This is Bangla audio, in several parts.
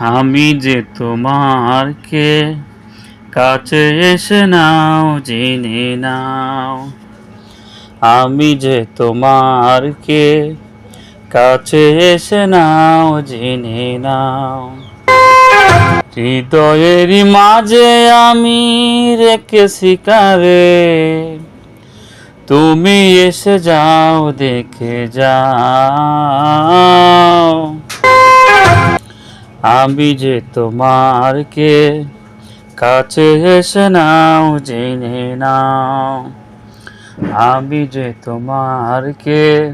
আমি যে তোমার কে? কাছে এসে নাও, জেনে নাও। আমি যে তোমার কে? কাছে এসে নাও, জেনে নাও। হৃদয়েরই মাঝে আমি রেখে শিকারে তুমি এসে যাও, দেখে যাও। আমি যে তোমার কে? কাছে এসে নাও, জেনে নাও। আমি যে তোমার কে?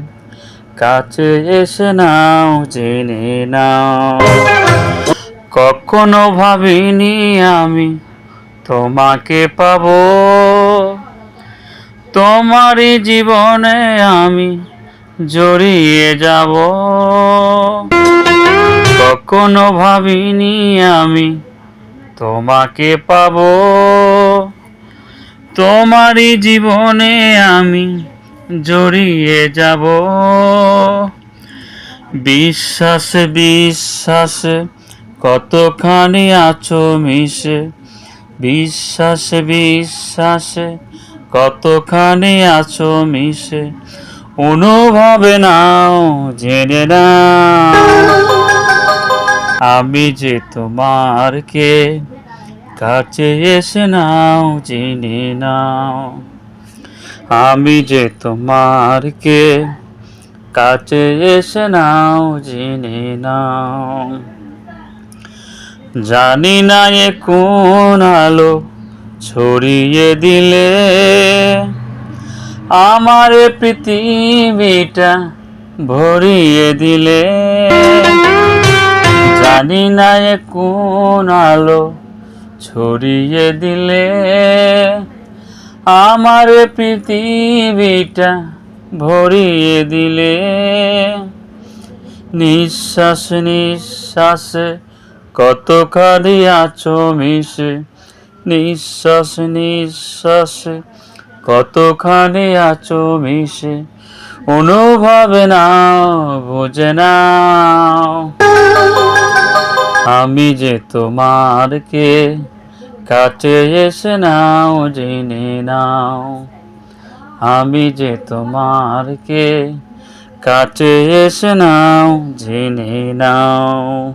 কাছে এসে নাও, জেনে নাও। কখনো ভাবিনি আমি তোমাকে পাব। তোমারই জীবনে আমি জড়িয়ে যাব। কখনো ভাবিনি আমি তোমাকে পাবো। তোমারই জীবনে আমি জড়িয়ে যাব। বিশ্বাস বিশ্বাস, কতখানি আছো মিশে? বিশ্বাস বিশ্বাস, কতখানি আছো মিশে? অনুভবে নাও, জেনে নাও। আমি যে তোমার কে? কাছে এসে নাও, জেনে নাও। আমি যে তোমার কে? কাছে এসে নাও, জেনে নাও। জানি না এ কোন আলো ছড়িয়ে দিলে। আমার পৃথিবীটা ভরিয়ে দিলে। এ কোন আলো ছড়িয়ে দিলে। আমার পৃথিবীটা ভরিয়ে দিলে। নিঃশ্বাস, নিঃশ্বাসে কতখানি আছো মিশে। নিঃশ্বাস, নিঃশ্বাসে কতখানি আছো মিশে। অনুভবে নাও, বুঝে নাও। আমি যে তোমার কে? কাছে এসে নাও, জেনে নাও। আমি যে তোমার কে? কাছে এসে নাও, জেনে নাও।